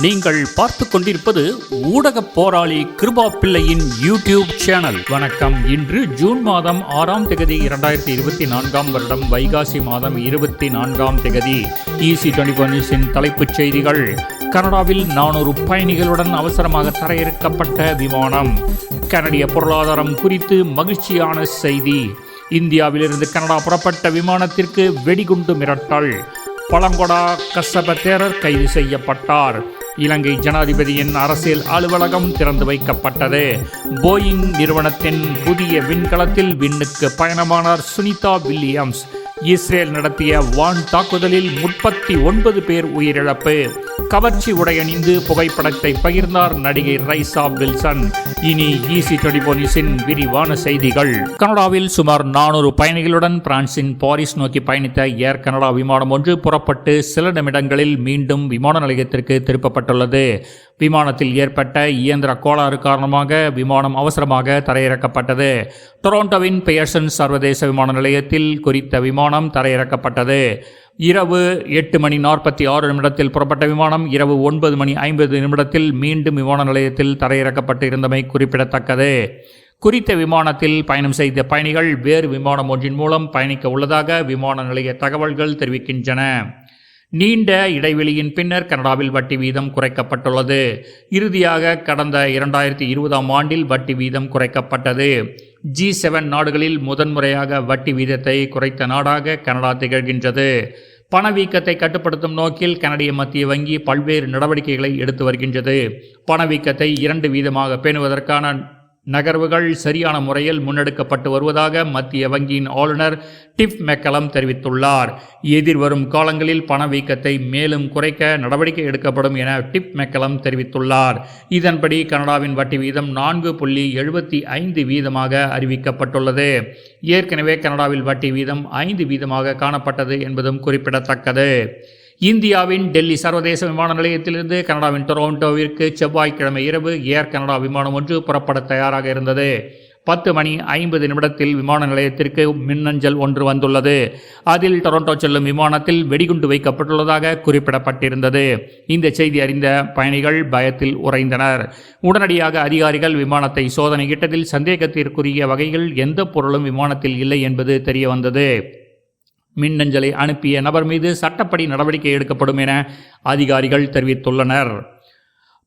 நீங்கள் பார்த்து கொண்டிருப்பது ஊடக போராளி கிருபா பிள்ளையின் யூடியூப் சேனல். வணக்கம். இன்று ஜூன் மாதம் ஆறாம் திகதி இரண்டாயிரத்தி இருபத்தி நான்காம் வருடம் வைகாசி மாதம் இருபத்தி நான்காம் தேதி. ஈசி டுவெண்டி நியூஸின் தலைப்புச் செய்திகள். கனடாவில் நானூறு பயணிகளுடன் அவசரமாக தரையிறக்கப்பட்ட விமானம். கனடிய பொருளாதாரம் குறித்து மகிழ்ச்சியான செய்தி. இந்தியாவிலிருந்து கனடா புறப்பட்ட விமானத்திற்கு வெடிகுண்டு மிரட்டல். பழங்கொடா கசப தேரர் கைது செய்யப்பட்டார். இலங்கை ஜனாதிபதியின் அரசியல் அலுவலகம் திறந்து வைக்கப்பட்டது. போயிங் நிறுவனத்தின் புதிய விண்கலத்தில் விண்ணுக்கு பயணமானார் சுனிதா வில்லியம்ஸ். இஸ்ரேல் நடத்திய வான் தாக்குதலில் முப்பத்தி ஒன்பது பேர் உயிரிழப்பு. கவர்ச்சி உடையணிந்து புகைப்படத்தை பகிர்ந்தார் நடிகை ரைசா வில்சன். இனி ஈசி டொடிபோனிஸின் விரிவான செய்திகள். கனடாவில் சுமார் நானூறு பயணிகளுடன் பிரான்சின் பாரிஸ் நோக்கி பயணித்த ஏர் கனடா விமானம் ஒன்று புறப்பட்டு சில நிமிடங்களில் மீண்டும் விமான நிலையத்திற்கு திருப்பப்பட்டுள்ளது. விமானத்தில் ஏற்பட்ட இயந்திர கோளாறு காரணமாக விமானம் அவசரமாக தரையிறக்கப்பட்டது. டொரோண்டோவின் பெயர்சன் சர்வதேச விமான நிலையத்தில் குறித்த விமானம் தரையிறக்கப்பட்டது. இரவு எட்டு மணி நாற்பத்தி ஆறு நிமிடத்தில் புறப்பட்ட விமானம் இரவு ஒன்பது மணி ஐம்பது நிமிடத்தில் மீண்டும் விமான நிலையத்தில் தரையிறக்கப்பட்டு இருந்தமை குறிப்பிடத்தக்கது. குறித்த விமானத்தில் பயணம் செய்த பயணிகள் வேறு விமானம் ஒன்றின் மூலம் பயணிக்க உள்ளதாக விமான நிலைய தகவல்கள் தெரிவிக்கின்றன. நீண்ட இடைவெளியின் பின்னர் கனடாவில் வட்டி வீதம் குறைக்கப்பட்டுள்ளது. இறுதியாக கடந்த இரண்டாயிரத்தி இருபதாம் ஆண்டில் வட்டி வீதம் குறைக்கப்பட்டது. ஜி செவன் நாடுகளில் முதன்முறையாக வட்டி வீதத்தை குறைத்த நாடாக கனடா திகழ்கின்றது. பணவீக்கத்தை கட்டுப்படுத்தும் நோக்கில் கனடிய மத்திய வங்கி பல்வேறு நடவடிக்கைகளை எடுத்து வருகின்றது. பணவீக்கத்தை இரண்டு வீதமாக பேணுவதற்கான நகர்வுகள் சரியான முறையில் முன்னெடுக்கப்பட்டு வருவதாக மத்திய வங்கியின் ஆளுநர் டிப் மெக்கலம் தெரிவித்துள்ளார். எதிர்வரும் காலங்களில் பணவீக்கத்தை மேலும் குறைக்க நடவடிக்கை எடுக்கப்படும் என டிப் மெக்கலம் தெரிவித்துள்ளார். இதன்படி கனடாவின் வட்டி வீதம் நான்கு புள்ளி எழுபத்தி ஐந்து வீதமாக அறிவிக்கப்பட்டுள்ளது. ஏற்கனவே கனடாவில் வட்டி வீதம் ஐந்து வீதமாக காணப்பட்டது என்பதும் குறிப்பிடத்தக்கது. இந்தியாவின் டெல்லி சர்வதேச விமான நிலையத்திலிருந்து கனடாவின் டொரோண்டோவிற்கு செவ்வாய்க்கிழமை இரவு ஏர் கனடா விமானம் ஒன்று புறப்பட தயாராக இருந்தது. பத்து மணி ஐம்பது நிமிடத்தில் விமான நிலையத்திற்கு மின்னஞ்சல் ஒன்று வந்துள்ளது. அதில் டொரண்டோ செல்லும் விமானத்தில் வெடிகுண்டு வைக்கப்பட்டுள்ளதாக குறிப்பிடப்பட்டிருந்தது. இந்த செய்தி அறிந்த பயணிகள் பயத்தில் உறைந்தனர். உடனடியாக அதிகாரிகள் விமானத்தை சோதனையிட்டதில் சந்தேகத்திற்குரிய வகையில் எந்த பொருளும் விமானத்தில் இல்லை என்பது தெரியவந்தது. மின்னஞ்சலை அனுப்பிய நபர் மீது சட்டப்படி நடவடிக்கை எடுக்கப்படும் என அதிகாரிகள் தெரிவித்துள்ளனர்.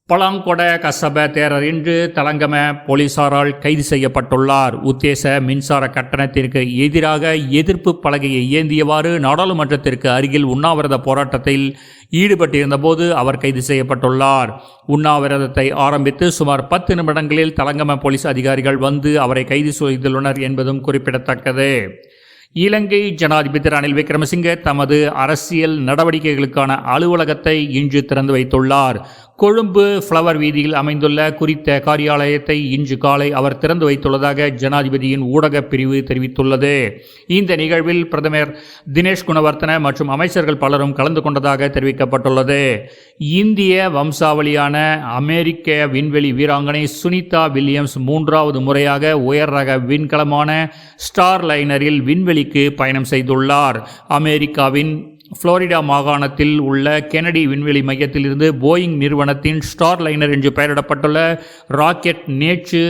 பலாங்கொட கசப தேரர் இன்று தலங்கம போலீசாரால் கைது செய்யப்பட்டுள்ளார். உத்தேச மின்சார கட்டணத்திற்கு எதிராக எதிர்ப்பு பலகையை ஏந்தியவாறு நாடாளுமன்றத்திற்கு அருகில் உண்ணாவிரத போராட்டத்தில் ஈடுபட்டிருந்தபோது அவர் கைது செய்யப்பட்டுள்ளார். உண்ணாவிரதத்தை ஆரம்பித்து சுமார் பத்து நிமிடங்களில் தலங்கம போலீஸ் அதிகாரிகள் வந்து அவரை கைது செய்துள்ளனர் என்பதும் குறிப்பிடத்தக்கது. இலங்கை ஜனாதிபதி ரணில் விக்ரமசிங்கே தமது அரசியல் நடவடிக்கைகளுக்கான அலுவலகத்தை இன்று திறந்து வைத்துள்ளார். கொழும்பு ஃப்ளவர் வீதியில் அமைந்துள்ள குறித்த காரியாலயத்தை இன்று காலை அவர் திறந்து வைத்துள்ளதாக ஜனாதிபதியின் ஊடகப் பிரிவு தெரிவித்துள்ளது. இந்த நிகழ்வில் பிரதமர் தினேஷ் குணவர்த்தன மற்றும் அமைச்சர்கள் பலரும் கலந்து கொண்டதாக தெரிவிக்கப்பட்டுள்ளது. இந்திய வம்சாவளியான அமெரிக்க விண்வெளி வீராங்கனை சுனிதா வில்லியம்ஸ் மூன்றாவது முறையாக உயர் ரக விண்கலமான ஸ்டார் லைனரில் விண்வெளிக்கு பயணம் செய்துள்ளார். அமெரிக்காவின் புளோரிடா மாகாணத்தில் உள்ள கெனடி விண்வெளி மையத்தில் இருந்து போயிங் நிறுவனத்தின் ஸ்டார் லைனர் என்று பெயரிடப்பட்டுள்ள ராக்கெட் நேற்று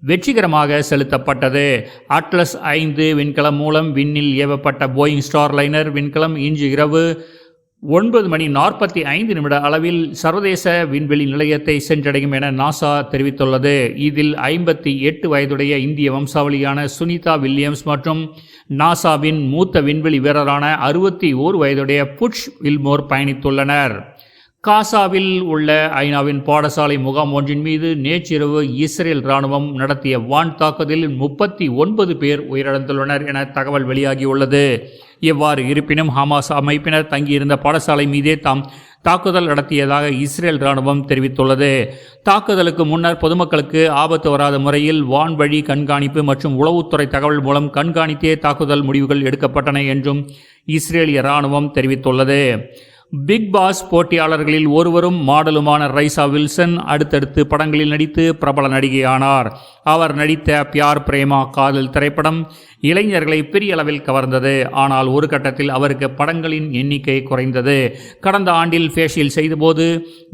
வெற்றிகரமாக செலுத்தப்பட்டது. அட்லஸ் ஐந்து விண்கலம் மூலம் விண்ணில் ஏவப்பட்ட போயிங் ஸ்டார் லைனர் விண்கலம் இன்று இரவு ஒன்பது மணி நாற்பத்தி ஐந்து நிமிட அளவில் சர்வதேச விண்வெளி நிலையத்தை சென்றடையும் என நாசா தெரிவித்துள்ளது. இதில் ஐம்பத்தி எட்டு வயதுடைய இந்திய வம்சாவளியான சுனிதா வில்லியம்ஸ் மற்றும் நாசாவின் மூத்த விண்வெளி வீரரான அறுபத்தி ஓரு வயதுடைய புட்ச் வில்மோர் பயணித்துள்ளனர். காசாவில் உள்ள ஐநாவின் பாடசாலை முகாம் ஒன்றின் மீது நேற்றிரவு இஸ்ரேல் ராணுவம் நடத்திய வான் தாக்குதலில் முப்பத்தி ஒன்பது பேர் உயிரிழந்துள்ளனர் என தகவல் வெளியாகியுள்ளது. எவ்வாறு இருப்பினும் ஹமாஸ் அமைப்பினர் தங்கியிருந்த பாடசாலை மீதே தாம் தாக்குதல் நடத்தியதாக இஸ்ரேல் ராணுவம் தெரிவித்துள்ளது. தாக்குதலுக்கு முன்னர் பொதுமக்களுக்கு ஆபத்து வராத முறையில் வான்வழி கண்காணிப்பு மற்றும் உளவுத்துறை தகவல் மூலம் கண்காணித்தே தாக்குதல் முடிவுகள் எடுக்கப்பட்டன என்றும் இஸ்ரேலிய ராணுவம் தெரிவித்துள்ளது. பிக் பாஸ் போட்டியாளர்களில் ஒருவரும் மாடலுமான ரைசா வில்சன் அடுத்தடுத்து படங்களில் நடித்து பிரபல நடிகையானார். அவர் நடித்த பியார் பிரேமா காதல் திரைப்படம் இளைஞர்களை பெரிய அளவில் கவர்ந்தது. ஆனால் ஒரு கட்டத்தில் அவருக்கு படங்களின் எண்ணிக்கை குறைந்தது. கடந்த ஆண்டில் ஃபேஷியல் செய்தபோது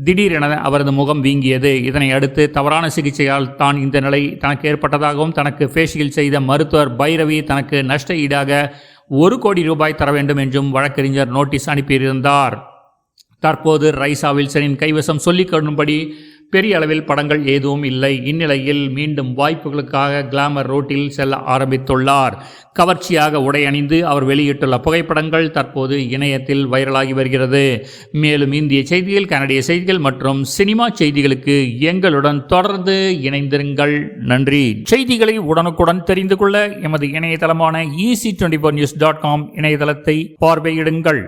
திடீரென அவரது முகம் வீங்கியது. இதனை அடுத்து தவறான சிகிச்சையால் தான் இந்த நிலை தனக்கு ஏற்பட்டதாகவும் தனக்கு ஃபேஷியல் செய்த மருத்துவர் பைரவி தனக்கு நஷ்ட ஈடாக ஒரு கோடி ரூபாய் தர வேண்டும் என்றும் வழக்கறிஞர் நோட்டீஸ் அனுப்பியிருந்தார். தற்போது ரைசா வில்சனின் கைவசம் சொல்லிக் கொள்ளும்படி பெரிய அளவில் படங்கள் எதுவும் இல்லை. இந்நிலையில் மீண்டும் வாய்ப்புகளுக்காக கிளாமர் ரோட்டில் செல்ல ஆரம்பித்துள்ளார். கவர்ச்சியாக உடை அணிந்து அவர் வெளியிட்டுள்ள புகைப்படங்கள் தற்போது இணையத்தில் வைரலாகி வருகிறது. மேலும் இந்திய செய்திகள் கனடிய செய்திகள் மற்றும் சினிமா செய்திகளுக்கு எங்களுடன் தொடர்ந்து இணைந்திருங்கள். நன்றி. செய்திகளை உடனுக்குடன் தெரிந்து கொள்ள எமது இணையதளமான EC twenty four news dot com இணையதளத்தை பார்வையிடுங்கள்.